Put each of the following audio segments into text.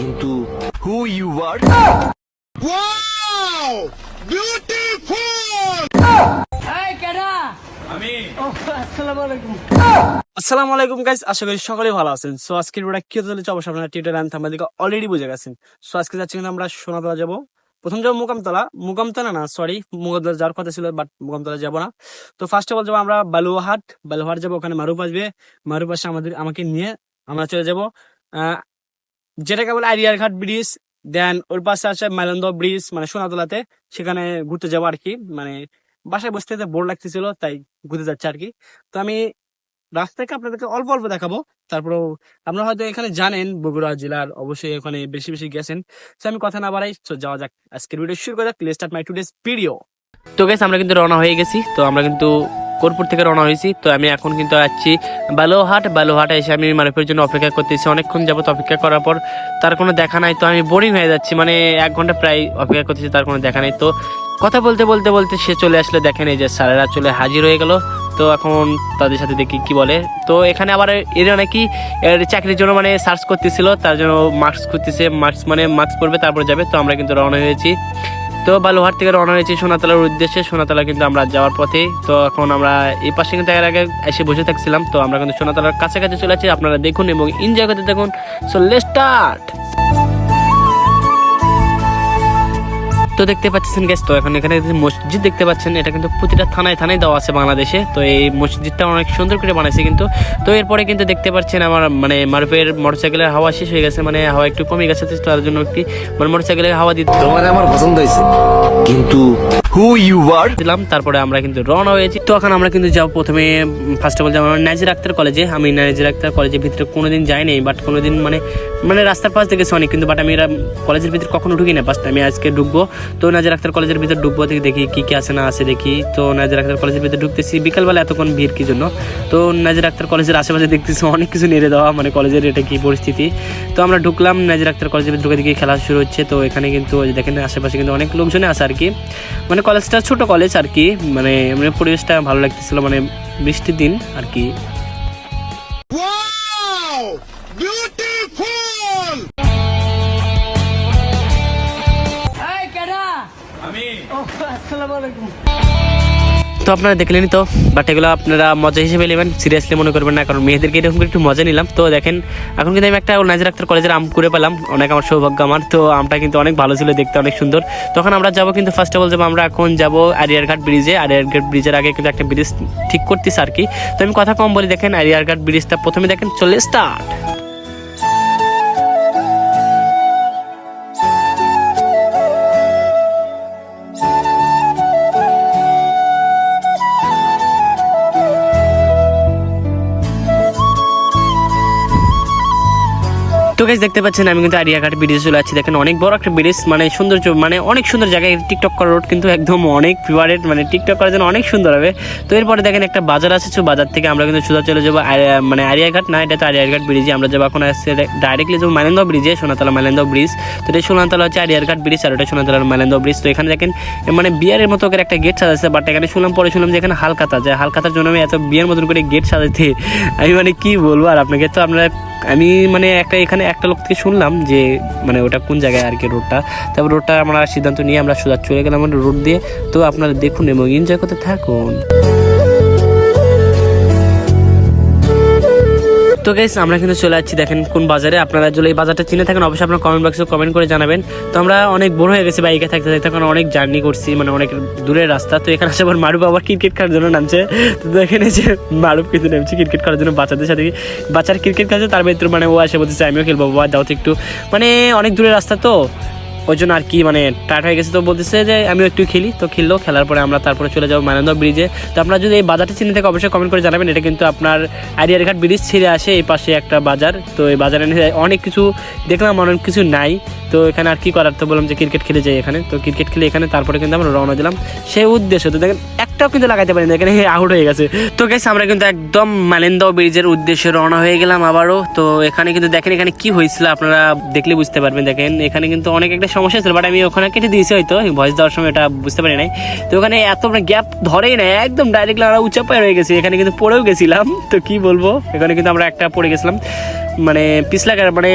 কিন্তু who you আর এই কেডা আমি। আসসালামু আলাইকুম। আসসালামু আলাইকুম গাইস আশা করি সকলেই ভালো আছেন। সো আজকের ভিডিওটা কি হতে চলেছে? অবশ্যই আপনারা টিউটার অ্যান্ড থাম্বা অলরেডি বুঝে গেছেন। সো আজকে যাচ্ছি কিন্তু আমরা সোনাতলা যাব। প্রথম যাব মুকামতলা। মুকামতলা না সরি মুকামতলা যাওয়ার কথা ছিল বাট মুকামতলা যাব না। তো ফার্স্ট অফ অল যাব আমরা বালুয়াহাট। বালুয়াহাট যাব ওখানে মারুপ আসবে। মারুপ আসে আমাদের আমাকে নিয়ে আমরা চলে যাব। যেটাকে বলে আরিয়ার ঘাট ব্রিজ দেন ওর পাশে আছে মাইলন্দ ব্রিজ মানে সোনাতলাতে। সেখানে ঘুরতে যাব আর কি মানে বাসায় বসতে বোর লাগতেছিল, তাই ঘুরতে যাচ্ছে আর কি। তো আমি রাস্তাকে আপনাদেরকে অল্প অল্প দেখাবো, তারপরেও আপনারা হয়তো এখানে জানেন, বগুড়া জেলার অবশ্যই ওখানে বেশি বেশি গেছেন। তো আমি কথা না বাড়াই, তো যাওয়া যাক। আজকের ভিডিও শুরু করা যাক play start my today's video তো গেছে আমরা কিন্তু রওনা হয়ে গেছি, তো আমরা কিন্তু কোরপুর থেকে রওনা হয়েছি। তো আমি এখন কিন্তু যাচ্ছি বালুহাট বালুহাটে এসে আমি মারুফের জন্য অপেক্ষা করতেছি। অনেকক্ষণ যাবত অপেক্ষা করার পর তার কোনো দেখা নাই। তো আমি বোরিং হয়ে যাচ্ছি। মানে এক ঘণ্টা প্রায় অপেক্ষা করতেছি, তার কোনো দেখা নাই। তো কথা বলতে বলতে বলতে সে চলে আসলে। দেখেন এই যে স্যারেরা চলে হাজির হয়ে গেল। তো এখন তাদের সাথে দেখি কি বলে। তো এখানে আবার এরা নাকি চাকরির জন্য মানে সার্চ করতেছিল। তার জন্য মার্কস খুঁজতেছে। মার্কস মানে মার্কস পড়বে, তারপর যাবে। তো আমরা কিন্তু রওনা হয়েছি। তো বালুহাট থেকে রওনা হয়েছি সোনাতলার উদ্দেশ্যে। সোনাতলা কিন্তু আমরা যাওয়ার পথে। তো এখন আমরা এই পাশে কিন্তু এর আগে এসে বসে থাকছিলাম। তো আমরা কিন্তু সোনাতলার কাছাকাছি চলে আছি আপনারা দেখুন এবং এনজয় করতে দেখুন সো লেট তো দেখতে পাচ্ছেন গ্যাস তো এখন এখানে মসজিদ দেখতে পাচ্ছেন, এটা কিন্তু প্রতিটা থানায় থানায় দেওয়া আছে বাংলাদেশে। তো এই মসজিদটা অনেক সুন্দর করে বানাইছে কিন্তু। তো এরপরে কিন্তু দেখতে পাচ্ছেন আমার মানে মারুফের মোটরসাইকেলের হাওয়া শেষ হয়ে গেছে মানে হাওয়া একটু কমে গেছে তার জন্য একটি মানে মোটরসাইকেলের হাওয়া দিতে আমার পছন্দ হয়েছে। কিন্তু হু ইউ আর দিলাম তারপরে আমরা কিন্তু রওনা হয়েছি। তো এখন আমরা কিন্তু যাব প্রথমে ফার্স্ট অফ অল যাব নাজির আক্তার কলেজে আমি নাজির আক্তার কলেজের ভিতরে কোনোদিন যাইনি বাট কোনোদিন মানে মানে রাস্তার পাশ দেখেছি অনেক, কিন্তু বাট আমি এরা কলেজের ভিতরে কখনো ঢুকি না ফার্স্ট আমি আজকে ঢুকবো। তো নাজির আক্তার কলেজের ভিতরে ঢুকবো থেকে দেখি কি কি আছে না আছে, দেখি। তো নাজির আক্তার কলেজের ভিতরে ঢুকতেছি। বিকালবেলা এতক্ষণ ভিড়, কি জন্য? তো নাজির আক্তার কলেজের আশেপাশে দেখতেছি অনেক কিছু নেড়ে দেওয়া মানে কলেজের এটা কি পরিস্থিতি। তো আমরা ঢুকলাম, নাজির আক্তার কলেজের ভিতরে দেখি খেলা শুরু হচ্ছে। তো এখানে কিন্তু দেখেন, আশেপাশে কিন্তু অনেক লোকজনে আছে আর কি। মানে কলেজটা ছোট কলেজ আর কি মানে মানে পরিবেশটা ভালো লাগতেছিল মানে বৃষ্টির দিন আর কি। আমি। আসসালামু আলাইকুম। তো আপনারা দেখলেনই তো বাট এগুলো আপনারা মজা হিসেবে নেবেন সিরিয়াসলি মনে করবেন না, কারণ মেয়েদেরকে এরকম করে একটু মজা নিলাম। তো দেখেন, এখন কিন্তু আমি একটা নাজির আক্তার কলেজের আম করে পেলাম, অনেক আমার সৌভাগ্য আমার, তো আমটা কিন্তু অনেক ভালো ছিল, দেখতে অনেক সুন্দর। তখন আমরা যাব কিন্তু ফার্স্ট অফ অল যাব, আমরা এখন যাব আরিয়ারঘাট ব্রিজে আরিয়ারঘাট ব্রিজের আগে কিন্তু একটা ব্রিজ ঠিক করতেছি আর কি। তো আমি কথা কম বলি, দেখেন আরিয়ারঘাট ব্রিজটা প্রথমে দেখেন, চলে স্টার্ট গাইজ দেখতে পাচ্ছেন, আমি কিন্তু আরিয়াঘাট ব্রিজে চলে আছি দেখেন, অনেক বড় একটা ব্রিজ মানে সৌন্দর্য মানে অনেক সুন্দর জায়গায় টিকটক করার রোড কিন্তু একদম অনেক ফেভারেট মানে টিকটক করার জন্য অনেক সুন্দর হবে। তো এরপরে দেখেন, একটা বাজার আছে তো বাজার থেকে আমরা কিন্তু সোজা চলে যাব। মানে আরিয়াঘাট না, এটা তো আরিয়াঘাট ব্রিজে আমরা যাব। এখন আসছে ডাইরেক্টলি যাব মাইলেন্দ ব্রিজে সোনাতলা মাইলেন্দ ব্রিজ তো এটা সোনাতলা হচ্ছে আরিয়ারঘাট ব্রিজ আর ওটা সোনাতলার মাইলেন্দ ব্রিজ তো এখানে দেখেন মানে বিয়ারের মতো করে একটা গেট সাজাচ্ছে বাট এখানে শুনলাম, পরে শুনলাম যে এখানে হালকাতা। যে হালকাতার জন্য আমি এত বিয়ের মতন করে গেট সাজাতে আমি মানে কি বলব? আর আপনাকে তো আপনারা আমি মানে একটা এখানে একটা লোক থেকে শুনলাম যে মানে ওটা কোন জায়গায় আর কি রোডটা? তারপর রোডটা আমরা সিদ্ধান্ত নিয়ে আমরা সোজা চলে গেলাম রোড দিয়ে। তো আপনারা দেখুন এবং এনজয় করতে থাকুন। তো গাইস আমরা কিন্তু চলে যাচ্ছি দেখেন কোন বাজারে। আপনারা যদি এই বাজারটা চিনে থাকেন, অবশ্যই আপনারা কমেন্ট বক্সে কমেন্ট করে জানাবেন। তো আমরা অনেক বড় হয়ে গেছি বাইকে থাকতে থাকতে, এখন অনেক জার্নি করছি মানে অনেক দূরের রাস্তা। তো এখানে আসে আবার মারুপ আবার ক্রিকেট খেলার জন্য নামছে। তো দেখেন যে মারুপ কিন্তু নামছে ক্রিকেট খেলার জন্য বাচ্চাদের সাথে। বাচ্চার ক্রিকেট খেলছে, তার ভিতরে মানে ও আসে বলতেছে, আমিও খেলব, বাবা, দাও তো একটু। মানে অনেক দূরের রাস্তা তো। ওই জন্য আর কি মানে টায়ার্ড হয়ে গেছে তো বলতেছে যে আমি একটু খেলি। তো খেললো, খেলার পরে আমরা তারপরে চলে যাব মানন্দ ব্রিজে। তো আপনারা যদি এই বাজারটি চিনে থেকে অবশ্যই কমেন্ট করে জানাবেন। এটা কিন্তু আপনার আরিয়ারঘাট ব্রিজ ছেড়ে আসে এই পাশে একটা বাজার। তো এই বাজারে অনেক কিছু দেখলাম, অনেক কিছু নাই। তো এখানে আর কি করার? তো বললাম যে ক্রিকেট খেলে যাই এখানে। তো ক্রিকেট খেলে এখানে তারপরে কিন্তু আমরা রওনা দিলাম। সেই উদ্দেশ্য, তো দেখেন, একটাও কিন্তু লাগাইতে পারিনি। এখানে আউট হয়ে গেছে। তো গেছে আমরা কিন্তু একদম মালেন্দ ব্রিজের উদ্দেশ্যে রওনা হয়ে গেলাম আবারও। তো এখানে কিন্তু দেখেন, এখানে কি হয়েছিল আপনারা দেখলে বুঝতে পারবেন। দেখেন, এখানে কিন্তু অনেক একটা সমস্যা ছিল বাট আমি ওখানে কেটে দিয়েছি হয়তো। ভয়েস দেওয়ার সময় এটা বুঝতে পারি নাই। তো ওখানে এত গ্যাপ ধরেই নাই, একদম ডাইরেক্টলি আমরা উঁচা পায়ে রয়ে গেছি। এখানে কিন্তু পড়েও গেছিলাম। তো কি বলব? এখানে কিন্তু আমরা একটা পড়ে গেছিলাম। মানে পিছলা মানে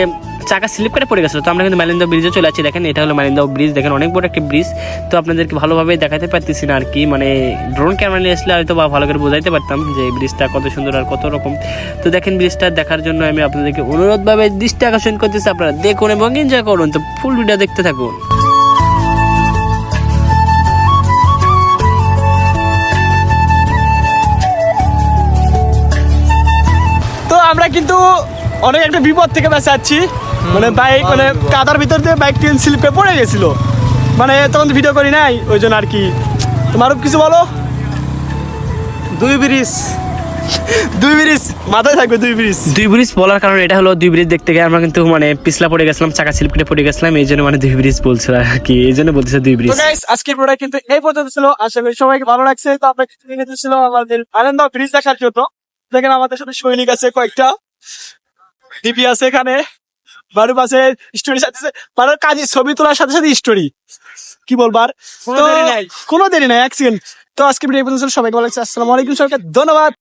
চাকা স্লিপ করে পড়ে গেছিল তো আমরা কিন্তু মালিন্দা ব্রিজে চলে আসছি। দেখেন, এটা হলো মালিন্দা ব্রিজ দেখেন, অনেক বড় একটা ব্রিজ তো আপনাদেরকে ভালোভাবে দেখাতে পারতেছি না আর কি। মানে ড্রোন ক্যামেরা নিয়ে আসলে হয়তো বা ভালো করে বোঝাইতে পারতাম যে ব্রিজটা কত সুন্দর আর কত রকম। তো দেখেন ব্রিজটা দেখার জন্য আমি আপনাদেরকে অনুরোধভাবে দৃষ্টি আকর্ষণ করতেছি। আপনারা দেখুন এবং এনজয় করুন। তো ফুল ভিডিও দেখতে থাকুন। আমরা কিন্তু অনেক একটা বিপদ থেকে বেঁচে যাচ্ছি মানে বাইক মানে কাদার ভিতর দিয়ে বাইক ট্রেন স্লিপ করে পড়ে গেছিল। মানে তখন ভিডিও করি নাই ওই জন্য আর কি। তোমার কিছু বলো? দুই ব্রিজ। দুই ব্রিজ মাথায় থাকবে দুই ব্রিজ। দুই ব্রিজ বলার কারণে এটা হলো দুই ব্রিজ দেখতে গিয়ে আমরা কিন্তু মানে পিছলা পড়ে গেছিলাম চাকা স্লিপ কেটে পড়ে গেছিলাম এই জন্য মানে দুই ব্রিজ বলছিল আর কি এই জন্য বলতেছে দুই ব্রিজ। আজকের প্রোডাক্ট কিন্তু এই পর্যন্ত ছিল। আশা করি সবাইকে ভালো লাগছে। তো আপনাকে ছিল আমাদের আনন্দ ব্রিজ দেখার জন্য। দেখেন আমাদের সাথে সৈনিক আছে কয়েকটা। ডিপি আছে এখানে। বারু পাশে স্টোরি সাথে বারো কাজে ছবি তোলার সাথে সাথে স্টোরি কি বলবার? কোনো দেরি নাই। এক সেকেন্ড তো আজকে ভিডিও পর্যন্ত সবাইকে ভালো লাগছে আসসালামু আলাইকুম সবাইকে ধন্যবাদ।